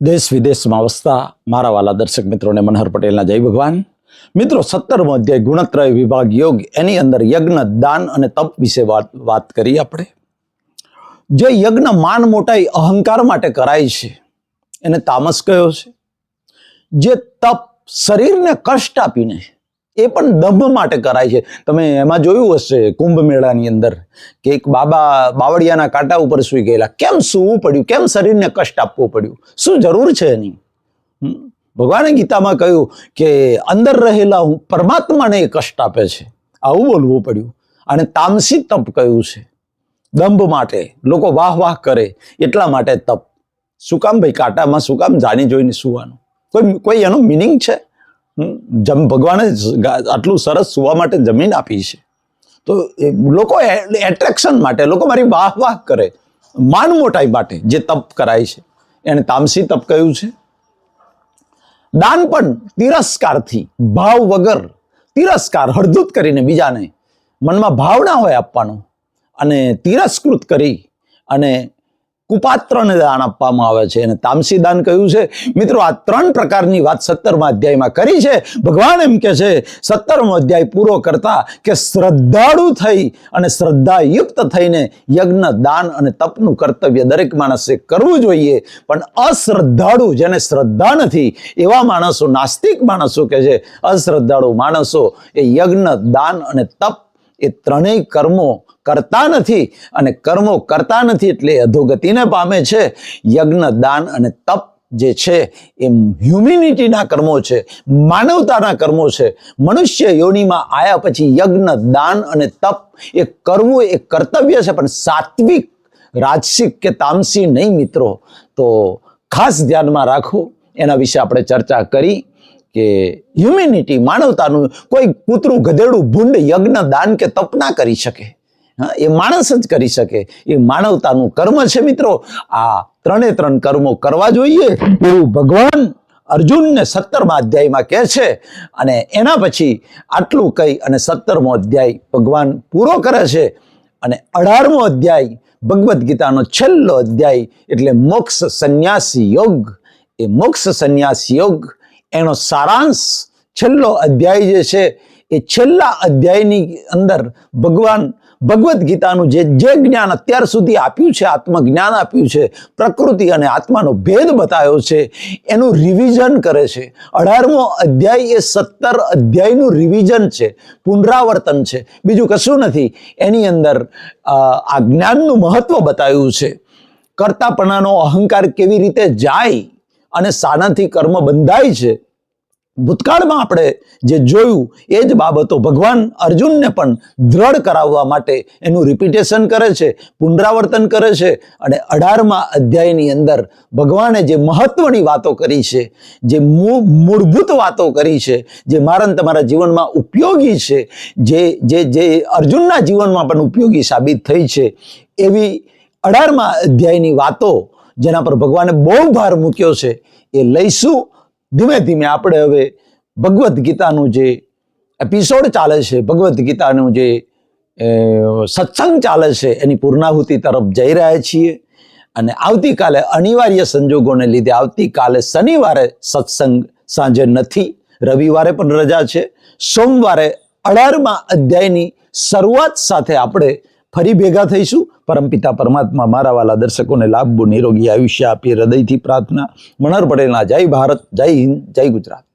દેશ વિદેશમાં વસતા મારા વાલા દર્શક મિત્રોને મનહર પટેલના જય ભગવાન. મિત્રો, સત્તરમો અધ્યાય ગુણત્રય વિભાગ યોગ, એની અંદર યજ્ઞ, દાન અને તપ વિશે વાત વાત કરી આપણે. જે યજ્ઞ માન મોટાઈ અહંકાર માટે કરાય છે, એને તામસ કયો છે? જે તપ શરીરને કષ્ટ આપીને એ પણ દંભ માટે કરાય છે. તમે એમાં જોયું હશે કુંભ મેળાની અંદર કે એક બાબા બાવળિયાના કાંટા ઉપર સૂઈ ગયેલા. કેમ સૂવું પડ્યું? કેમ શરીરને કષ્ટ આપવું પડ્યું? શું જરૂર છે એની? ભગવાને ગીતામાં કહ્યું કે અંદર રહેલા હું પરમાત્માને એ કષ્ટ આપે છે. આવું બોલવું પડ્યું. અને તામસી તપ કયું છે. દંભ માટે. લોકો વાહ વાહ કરે. એટલા માટે તપ. શું કામ ભાઈ? કાંટામાં શું કામ? જાણી જોઈને સુવાનું. કોઈ કોઈ એનો મિનિંગ છે? જમ, ભગવાને આટલું સરસ સુવા માટે જમીન આપી છે. તો એ લોકો એટ્રેક્શન માટે, લોકો મારી વાહ વાહ કરે. માન મોટાઈ માટે જે તપ કરાય છે. એને તામસી તપ કહ્યું છે. દાન પણ તિરસ્કારથી, ભાવ વગર તિરસ્કાર હળદૂત કરીને બીજાને મનમાં ભાવ ના હોય આપવાનો અને તિરસ્કૃત કરી અને કુપાત્રને દાન આપવામાં આવે છે. અને તામસી દાન કહ્યું છે? મિત્રો, આ ત્રણ પ્રકારની વાત સત્તરમા અધ્યાયમાં કરી છે. ભગવાન એમ કે છે, સત્તરમો અધ્યાય પૂરો કરતા કે શ્રદ્ધાળુ થઈ અને શ્રદ્ધાયુક્ત થઈને યજ્ઞ, દાન અને તપનું કર્તવ્ય દરેક માણસે કરવું જોઈએ. પણ અશ્રદ્ધાળુ જેને શ્રદ્ધા નથી, એવા માણસો, નાસ્તિક માણસો કે છે, અશ્રદ્ધાળુ માણસો એ યજ્ઞ, દાન અને તપ એ ત્રણેય કર્મો કરતા નથી અને કર્મો કરતા નથી એટલે અધોગતિને પામે છે. યજ્ઞ, દાન અને તપ જે છે એ હ્યુમિનિટીના કર્મો છે, માનવતાના કર્મો છે. મનુષ્ય યોનિમાં આવ્યા પછી યજ્ઞ, દાન અને તપ એ કરવું એ કર્તવ્ય છે, પણ સાત્વિક, રાજસિક કે તામસી નહીં મિત્રો. તો ખાસ ધ્યાનમાં રાખો. એના વિશે આપણે ચર્ચા કરી. કે હ્યુમિનિટી માનવતાનું કોઈ કૂતરું, ગધેડું, ભૂંડ, યજ્ઞ, દાન કે તપ ના કરી શકે. હા, એ માણસ જ કરી શકે. એ માનવતાનું કર્મ છે મિત્રો. આ ત્રણે ત્રણ કર્મો કરવા જોઈએ. એવું ભગવાન અર્જુનને સત્તરમા અધ્યાયમાં કહે છે. અને એના પછી આટલું કહી અને સત્તરમો અધ્યાય ભગવાન પૂરો કરે છે. અને અઢારમો અધ્યાય ભગવદ્ ગીતાનો છેલ્લો અધ્યાય એટલે મોક્ષ સંન્યાસ યોગ. એ મોક્ષ સંન્યાસ યોગ એનો સારાંશ છેલ્લો અધ્યાય જે છે, એ છેલ્લા અધ્યાયની અંદર ભગવાન ભગવદ્ ગીતાનું જે જે જ્ઞાન અત્યાર સુધી આપ્યું છે, આત્મજ્ઞાન આપ્યું છે, પ્રકૃતિ અને આત્માનો ભેદ બતાવ્યો છે, એનું રિવિઝન કરે છે. અઢારમો અધ્યાય એ સત્તર અધ્યાયનું રિવિઝન છે, પુનરાવર્તન છે. બીજું કશું નથી. એની અંદર આ જ્ઞાનનું મહત્વ બતાવ્યું છે. કરતાપણાનો અહંકાર કેવી રીતે જાય અને સાનાથી કર્મ બંધાય છે, ભૂતકાળમાં આપણે જે જોયું, એ જ બાબતો ભગવાન અર્જુનને પણ દ્રઢ કરાવવા માટે એનું રિપીટેશન કરે છે, પુનરાવર્તન કરે છે અને અઢારમા અધ્યાયની અંદર ભગવાને જે મહત્વની વાતો કરી છે, જે મૂળભૂત વાતો કરી છે, જે મારા તમારા જીવનમાં ઉપયોગી છે, જે જે જે અર્જુનના જીવનમાં પણ ઉપયોગી સાબિત થઈ છે, એવી અઢારમા અધ્યાયની વાતો જેના પર ભગવાને બહુ ભાર મૂક્યો છે, એ લઈશું. ધીમે ધીમે આપણે હવે ભગવદ્ ગીતાનું જે એપિસોડ ચાલે છે, ભગવદ્ ગીતાનું જે સત્સંગ ચાલે છે, એની પૂર્ણાહુતિ તરફ જઈ રહ્યા છીએ. અને આવતીકાલે અનિવાર્ય સંજોગોને લીધે આવતીકાલે શનિવારે સત્સંગ સાંજે નથી. રવિવારે પણ રજા છે. સોમવારે અઢારમા અધ્યાયની શરૂઆત સાથે આપણે ફરી ભેગા થઈશું. પરમપિતા પરમાત્મા મારા વાલા દર્શકોને લાભ નિરોગી આયુષ્ય આપી, હૃદયથી પ્રાર્થના મણર પટેલના જય ભારત, જય હિન્દ, જય ગુજરાત.